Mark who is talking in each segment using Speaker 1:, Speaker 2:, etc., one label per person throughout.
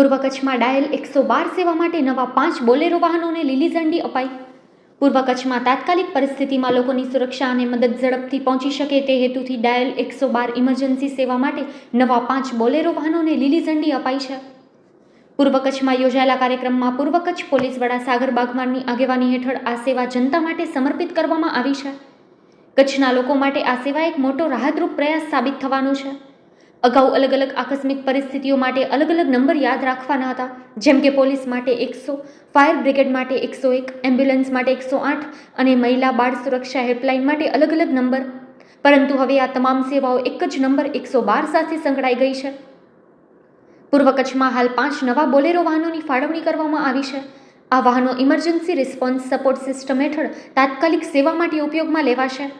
Speaker 1: પૂર્વ કચ્છમાં ડાયલ એકસો બાર સેવા માટે નવા પાંચ બોલેરો વાહનોને લીલી ઝંડી અપાઈ. પૂર્વ કચ્છમાં તાત્કાલિક પરિસ્થિતિમાં લોકોની સુરક્ષા અને મદદ ઝડપથી પહોંચી શકે તે હેતુથી ડાયલ એકસો બાર ઇમરજન્સી સેવા માટે નવા પાંચ બોલેરો વાહનોને લીલી ઝંડી અપાઈ છે. પૂર્વ કચ્છમાં યોજાયેલા કાર્યક્રમમાં પૂર્વ કચ્છ પોલીસ વડા સાગર બાગમારની આગેવાની હેઠળ આ સેવા જનતા માટે સમર્પિત કરવામાં આવી છે. કચ્છના લોકો માટે આ સેવા એક મોટો રાહતરૂપ પ્રયાસ સાબિત થવાનો છે. અગાઉ અલગ અલગ આકસ્મિક પરિસ્થિતિઓ માટે અલગ અલગ નંબર યાદ રાખવાના હતા. જેમ કે પોલીસ માટે એકસો, ફાયર બ્રિગેડ માટે એકસો એક, એમ્બ્યુલન્સ માટે એકસો આઠ અને મહિલા બાળ સુરક્ષા હેલ્પલાઇન માટે અલગ અલગ નંબર. પરંતુ હવે આ તમામ સેવાઓ એક જ નંબર એકસો બાર સાથે સંકળાઈ ગઈ છે. પૂર્વ કચ્છમાં હાલ પાંચ નવા બોલેરો વાહનોની ફાળવણી કરવામાં આવી છે. આ વાહનો ઇમરજન્સી રિસ્પોન્સ સપોર્ટ સિસ્ટમ હેઠળ તાત્કાલિક સેવા માટે ઉપયોગમાં લેવાશે.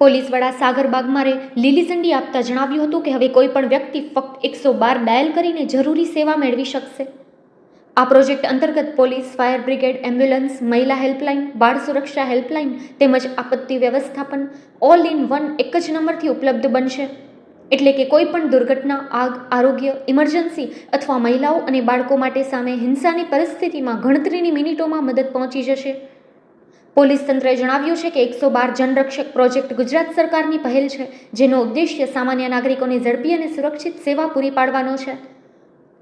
Speaker 1: પોલીસ વડા સાગર બાગમારે લીલી ઝંડી આપતા જણાવ્યું હતું કે હવે કોઈ પણ વ્યક્તિ ફક્ત એકસો બાર ડાયલ કરીને જરૂરી સેવા મેળવી શકશે. આ પ્રોજેક્ટ અંતર્ગત પોલીસ, ફાયર બ્રિગેડ, એમ્બ્યુલન્સ, મહિલા હેલ્પલાઇન, બાળ સુરક્ષા હેલ્પલાઇન તેમજ આપત્તિ વ્યવસ્થાપન ઓલ ઇન વન એક જ નંબરથી ઉપલબ્ધ બનશે. એટલે કે કોઈ પણ દુર્ઘટના, આગ, આરોગ્ય, ઇમરજન્સી અથવા મહિલાઓ અને બાળકો માટે સામે હિંસાની પરિસ્થિતિમાં ગણતરીની મિનિટોમાં મદદ પહોંચી જશે. પોલીસ તંત્રએ જણાવ્યું છે કે એકસો બાર જનરક્ષક પ્રોજેક્ટ ગુજરાત સરકારની પહેલ છે, જેનો ઉદ્દેશ્ય સામાન્ય નાગરિકોને ઝડપી અને સુરક્ષિત સેવા પૂરી પાડવાનો છે.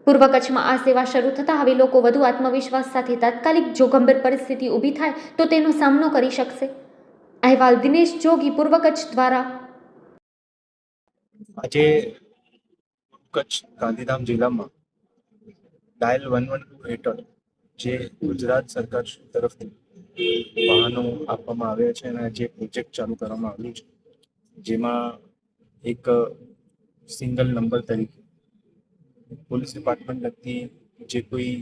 Speaker 1: પૂર્વ કચ્છમાં આ સેવા શરૂ થતાં હવે લોકો વધુ આત્મવિશ્વાસ સાથે તાત્કાલિક જો ગંભીર પરિસ્થિતિ ઊભી થાય તો તેનો સામનો કરી શકશે. અહેવાલ દિનેશ જોગી, પૂર્વ કચ્છ દ્વારા.
Speaker 2: આજે કચ્છ ગાંધીધામ જિલ્લામાં ડાયલ વન વન ટુ હેઠળ જે ગુજરાત સરકાર તરફથી વાહનો આપવામાં આવ્યા છે અને જે પ્રોજેક્ટ ચાલુ કરવામાં આવ્યું છે. જેમાં એક સિંગલ નંબર તરીકે પોલીસ ડિપાર્ટમેન્ટ લગતી જે કોઈ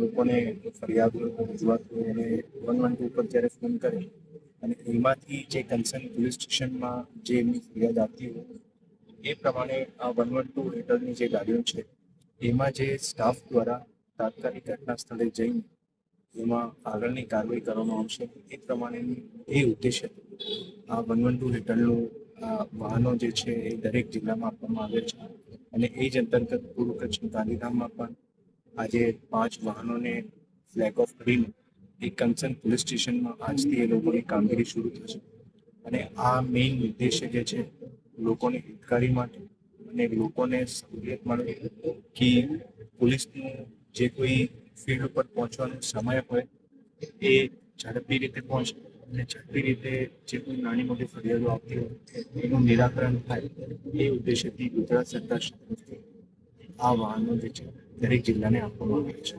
Speaker 2: લોકોને ફરિયાદ રજૂઆત હોય અને વન વન ટુ ઉપર જ્યારે ફોન કરે અને એમાંથી જે કન્સર્ન પોલીસ સ્ટેશનમાં જે એમની ફરિયાદ આવતી હોય, એ પ્રમાણે આ વન વન ટુ હેઠળની જે ગાડીઓ છે, એમાં જે સ્ટાફ દ્વારા તાત્કાલિક ઘટના સ્થળે જઈને એમાં આગળની કાર્યવાહી કરવામાં આવશે. એ પ્રમાણેની એ ઉદ્દેશ્ય આ વન વન ટુ આ વાહનો જે છે એ દરેક જિલ્લામાં આપવામાં આવે છે. અને એ જ અંતર્ગત પૂર્વ કચ્છ ગાંધીધામમાં પણ આજે પાંચ વાહનોને ફ્લેગ ઓફ કરીને એ કન્સર્ન પોલીસ સ્ટેશનમાં આજથી એ લોકોની કામગીરી શરૂ થશે અને આ મેઇન ઉદ્દેશ્ય જે છે, લોકોની હિતકારી માટે અને લોકોને સહુલિયત મળે કે પોલીસનું જે કોઈ ફિલ્ડ ઉપર પહોંચવાનો સમય હોય, એ ઝડપી રીતે પહોંચે અને ઝડપી રીતે જે કોઈ નાની મોટી ફરિયાદો આવતી હોય, એનું નિરાકરણ થાય એ ઉદ્દેશ્યથી ગુજરાત સરકાર તરફથી આ વાહનો જે છે, દરેક જિલ્લાને આપવામાં આવે છે.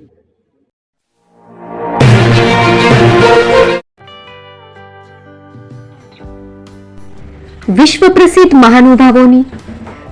Speaker 1: વિશ્વ પ્રસિદ્ધ મહાનુભાવોની